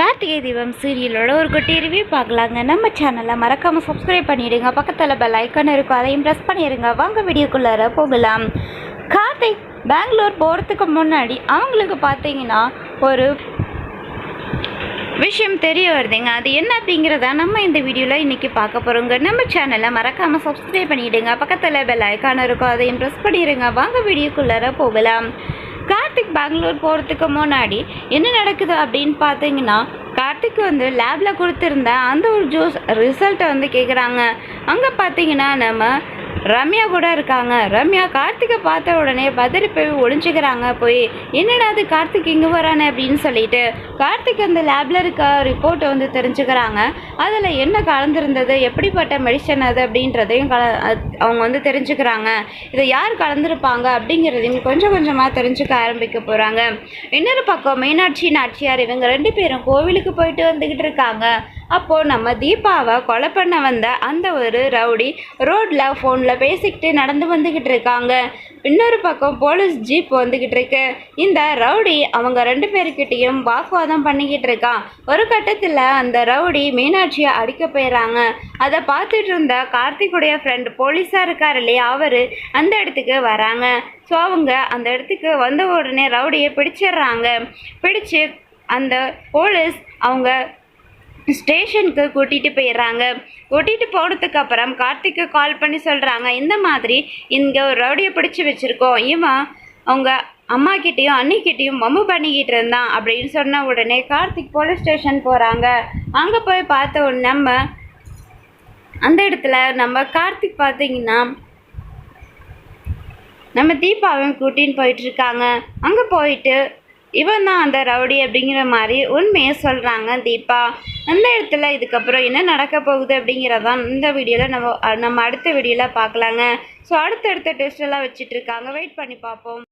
கார்த்திகை தீபம் சீரியலோட ஒரு குட்டி ரிவ்யூ பார்க்கலாங்க. நம்ம சேனலை மறக்காமல் சப்ஸ்கிரைப் பண்ணிடுங்க. பக்கத்தில் பெல் ஐக்கன் இருக்கும். அதையும் ப்ரெஸ் பண்ணிடுங்க. வாங்க வீடியோக்குள்ளார போகலாம். கார்த்திக் பெங்களூர் போகிறதுக்கு முன்னாடி அவங்களுக்கு பார்த்தீங்கன்னா ஒரு விஷயம் தெரிய வருதுங்க. அது என்ன அப்படிங்கிறத நம்ம இந்த வீடியோவில் இன்றைக்கி பார்க்க போகிறோங்க நம்ம சேனலை மறக்காமல் சப்ஸ்கிரைப் பண்ணிவிடுங்க பக்கத்தில் பெல் ஐக்கான் இருக்கும். அதையும் ப்ரெஸ் பண்ணிடுங்க. வாங்க வீடியோக்குள்ளார போகலாம். கார்த்திக் பெங்களூர் போகிறதுக்கு முன்னாடி என்ன நடக்குது அப்படின்னு பார்த்தீங்கன்னா கார்த்திக் வந்து லேபில் கொடுத்துருந்த அந்த ஒரு ஜூஸ் ரிசல்ட்டை வந்து கேட்குறாங்க அங்கே பார்த்தீங்கன்னா நம்ம ரம்யா கூட இருக்காங்க. ரம்யா கார்த்திகை பார்த்த உடனே பதறி போய் ஒளிஞ்சுக்கிறாங்க. போய் என்னடா அது கார்த்திக் இங்கே வரானே? அப்படின்னு சொல்லிட்டு கார்த்திக் அந்த லேபில் இருக்க ரிப்போர்ட்டை வந்து தெரிஞ்சுக்கிறாங்க. அதில் என்ன கலந்துருந்தது? எப்படிப்பட்ட மெடிசன் அது? அப்படின்றதையும் கல அவங்க வந்து தெரிஞ்சுக்கிறாங்க. இதை யார் கலந்துருப்பாங்க? அப்படிங்கிறதையும் கொஞ்சம் கொஞ்சமாக தெரிஞ்சுக்க ஆரம்பிக்க போகிறாங்க இன்னொரு பக்கம் மீனாட்சி நாச்சியார் இவங்க ரெண்டு பேரும் கோவிலுக்கு போயிட்டு வந்துக்கிட்டு இருக்காங்க. அப்போது நம்ம தீபாவை கொலை பண்ண வந்த அந்த ஒரு ரவுடி ரோட்டில் ஃபோனில் பேசிக்கிட்டு நடந்து வந்துக்கிட்டு இருக்காங்க. இன்னொரு பக்கம் போலீஸ் ஜீப் வந்துக்கிட்டு இருக்கு. இந்த ரவுடி அவங்க ரெண்டு பேர்கிட்டயும் வாக்குவாதம் பண்ணிக்கிட்டு இருக்கான். ஒரு கட்டத்தில் அந்த ரவுடி மீனாட்சியை அடிக்க போயிடுறாங்க அதை பார்த்துட்டு இருந்த கார்த்திக்குடைய ஃப்ரெண்டு போலீஸாக இருக்கார் இல்லையா? அவர் அந்த இடத்துக்கு வராங்க. ஸோ அவங்க அந்த இடத்துக்கு வந்த உடனே ரவுடியை பிடிச்சிடுறாங்க. பிடிச்சு அந்த போலீஸ் அவங்க ஸ்டேஷனுக்கு கூட்டிகிட்டு போயிடுறாங்க. கூட்டிகிட்டு போனதுக்கப்புறம் கார்த்திக்கு கால் பண்ணி சொல்கிறாங்க இந்த மாதிரி இங்கே ஒரு ரவுடியை பிடிச்சி வச்சுருக்கோம். இவன் அவங்க அம்மாக்கிட்டேயும் அண்ணிக்கிட்டேயும் மம்மு பண்ணிக்கிட்டு இருந்தான் அப்படின்னு சொன்ன உடனே கார்த்திக் போலீஸ் ஸ்டேஷன் போகிறாங்க அங்கே போய் பார்த்த உடனே நம்ம அந்த இடத்துல நம்ம கார்த்திக் பார்த்தீங்கன்னா நம்ம தீபாவும் கூட்டின்னு போயிட்டுருக்காங்க அங்கே போயிட்டு இவன் தான் அந்த ரவுடி அப்படிங்கிற மாதிரி உண்மையை சொல்கிறாங்க தீபா. அந்த இடத்துல இதுக்கப்புறம் என்ன நடக்க போகுது அப்படிங்கிறதான் இந்த வீடியோவில் நம்ம நம்ம அடுத்த வீடியோவில் பார்க்கலாங்க. ஸோ அடுத்தடுத்த டெஸ்ட் எல்லாம் வச்சுட்டு இருக்காங்க. வெயிட் பண்ணி பார்ப்போம்.